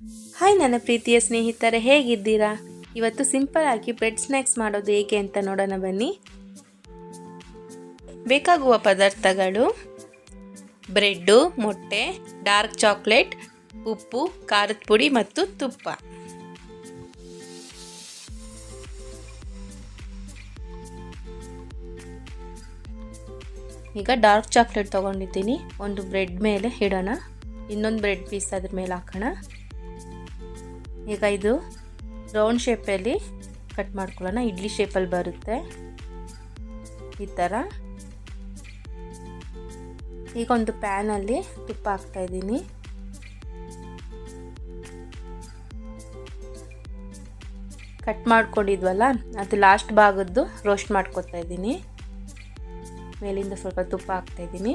Hi ನನ್ನ ಪ್ರೀತಿಯ ಸ್ನೇಹಿತರೆ, ಹೇಗಿದ್ದೀರಾ? ಇವತ್ತು ಸಿಂಪಲ್ ಆಗಿ ಬ್ರೆಡ್ ಸ್ನ್ಯಾಕ್ಸ್ ಮಾಡೋದು ಹೇಗೆ ಅಂತ ನೋಡೋಣ ಬನ್ನಿ. ಬೇಕಾಗುವ ಪದಾರ್ಥಗಳು ಬ್ರೆಡ್ಡು, ಮೊಟ್ಟೆ, ಡಾರ್ಕ್ ಚಾಕ್ಲೇಟ್, ಉಪ್ಪು, ಖಾರದ ಪುಡಿ ಮತ್ತು ತುಪ್ಪ. ಈಗ ಡಾರ್ಕ್ ಚಾಕ್ಲೇಟ್ ತೊಗೊಂಡಿದ್ದೀನಿ. ಒಂದು ಬ್ರೆಡ್ ಮೇಲೆ ಇಡೋಣ. ಇನ್ನೊಂದು ಬ್ರೆಡ್ ಪೀಸ್ ಅದ್ರ ಮೇಲೆ ಹಾಕೋಣ. ಈಗ ಇದು ರೌಂಡ್ ಶೇಪಲ್ಲಿ ಕಟ್ ಮಾಡ್ಕೊಳ್ಳೋಣ. ಇಡ್ಲಿ ಶೇಪಲ್ಲಿ ಬರುತ್ತೆ. ಈ ಥರ ಈಗ ಒಂದು ಪ್ಯಾನಲ್ಲಿ ತುಪ್ಪ ಹಾಕ್ತಾಯಿದ್ದೀನಿ ಕಟ್ ಮಾಡ್ಕೊಂಡಿದ್ವಲ್ಲ, ಅದು ಲಾಸ್ಟ್ ಭಾಗದ್ದು ರೋಸ್ಟ್ ಮಾಡ್ಕೊತಾ ಇದ್ದೀನಿ. ಮೇಲಿಂದ ಸ್ವಲ್ಪ ತುಪ್ಪ ಹಾಕ್ತಾ ಇದ್ದೀನಿ.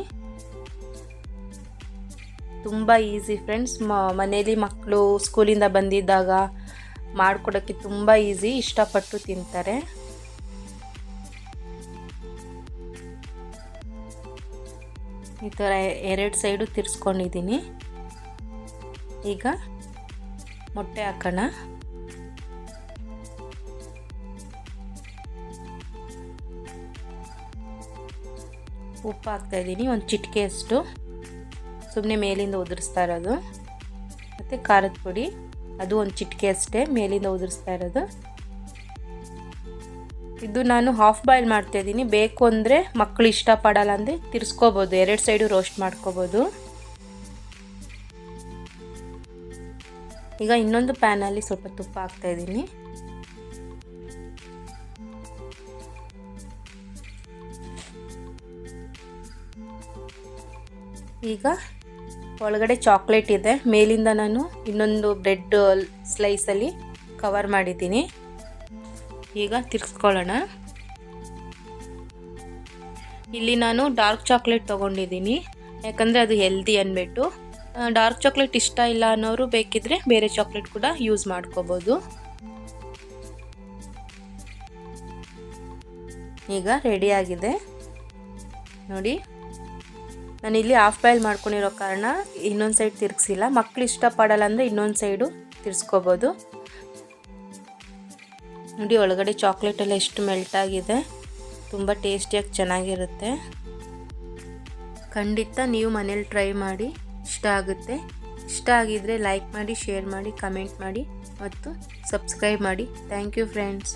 ತುಂಬ ಈಸಿ ಫ್ರೆಂಡ್ಸ್ ಮನೇಲಿ ಮಕ್ಕಳು ಸ್ಕೂಲಿಂದ ಬಂದಿದ್ದಾಗ ಮಾಡಿಕೊಡೋಕ್ಕೆ ತುಂಬ ಈಸಿ ಇಷ್ಟಪಟ್ಟು ತಿಂತಾರೆ. ಈ ಥರ ಎರಡು ಸೈಡು ತಿರ್ಸ್ಕೊಂಡಿದ್ದೀನಿ. ಈಗ ಮೊಟ್ಟೆ ಹಾಕೋಣ. ಉಪ್ಪು ಹಾಕ್ತಾಯಿದ್ದೀನಿ ಒಂದು ಚಿಟಿಕೆಯಷ್ಟು. ಸುಮ್ಮನೆ ಮೇಲಿಂದ ಉದುರಿಸ್ತಾ ಇರೋದು. ಮತ್ತು ಖಾರದ ಪುಡಿ, ಅದು ಒಂದು ಚಿಟಿಕೆ ಅಷ್ಟೇ, ಮೇಲಿಂದ ಉದುರಿಸ್ತಾ ಇರೋದು. ಇದು ನಾನು ಹಾಫ್ ಬಾಯ್ಲ್ ಮಾಡ್ತಾಯಿದ್ದೀನಿ ಬೇಕು ಅಂದರೆ ಮಕ್ಕಳು ಇಷ್ಟಪಡಲ್ಲ ಅಂದರೆ ತಿರ್ಸ್ಕೋಬೋದು. ಎರಡು ಸೈಡು ರೋಸ್ಟ್ ಮಾಡ್ಕೋಬೋದು. ಈಗ ಇನ್ನೊಂದು ಪ್ಯಾನಲ್ಲಿ ಸ್ವಲ್ಪ ತುಪ್ಪ ಹಾಕ್ತಾಯಿದ್ದೀನಿ ಈಗ ಒಳಗಡೆ ಚಾಕ್ಲೇಟ್ ಇದೆ. ಮೇಲಿಂದ ನಾನು ಇನ್ನೊಂದು ಬ್ರೆಡ್ ಸ್ಲೈಸಲ್ಲಿ ಕವರ್ ಮಾಡಿದ್ದೀನಿ. ಈಗ ತಿರ್ಸ್ಕೊಳ್ಳೋಣ. ಇಲ್ಲಿ ನಾನು ಡಾರ್ಕ್ ಚಾಕ್ಲೇಟ್ ತೊಗೊಂಡಿದ್ದೀನಿ. ಯಾಕಂದರೆ ಅದು ಹೆಲ್ದಿ ಅಂದ್ಬಿಟ್ಟು ಡಾರ್ಕ್ ಚಾಕ್ಲೇಟ್ ಇಷ್ಟ ಇಲ್ಲ ಅನ್ನೋರು ಬೇಕಿದ್ರೆ ಬೇರೆ ಚಾಕ್ಲೇಟ್ ಕೂಡ ಯೂಸ್ ಮಾಡ್ಕೋಬೋದು. ಈಗ ರೆಡಿಯಾಗಿದೆ ನೋಡಿ. ನಾನು ಇಲ್ಲಿ ಹಾಫ್ ಬಾಯ್ಲ್ ಮಾಡ್ಕೊಂಡಿರೋ ಕಾರಣ ಇನ್ನೊಂದು ಸೈಡ್ ತಿರ್ಗಿಸಿಲ್ಲ. ಮಕ್ಕಳು ಇಷ್ಟಪಡಲ್ಲ ಅಂದರೆ ಇನ್ನೊಂದು ಸೈಡು ತಿರ್ಸ್ಕೋಬೋದು. ನೋಡಿ ಒಳಗಡೆ ಚಾಕ್ಲೇಟ್ ಎಲ್ಲ ಎಷ್ಟು ಮೆಲ್ಟ್ ಆಗಿದೆ. ತುಂಬ ಟೇಸ್ಟಿಯಾಗಿ ಚೆನ್ನಾಗಿರುತ್ತೆ. ಖಂಡಿತ ನೀವು ಮನೇಲಿ ಟ್ರೈ ಮಾಡಿ, ಇಷ್ಟ ಆಗುತ್ತೆ. ಇಷ್ಟ ಆಗಿದ್ದರೆ ಲೈಕ್ ಮಾಡಿ ಶೇರ್ ಮಾಡಿ ಕಮೆಂಟ್ ಮಾಡಿ ಮತ್ತು ಸಬ್ಸ್ಕ್ರೈಬ್ ಮಾಡಿ. Thank you friends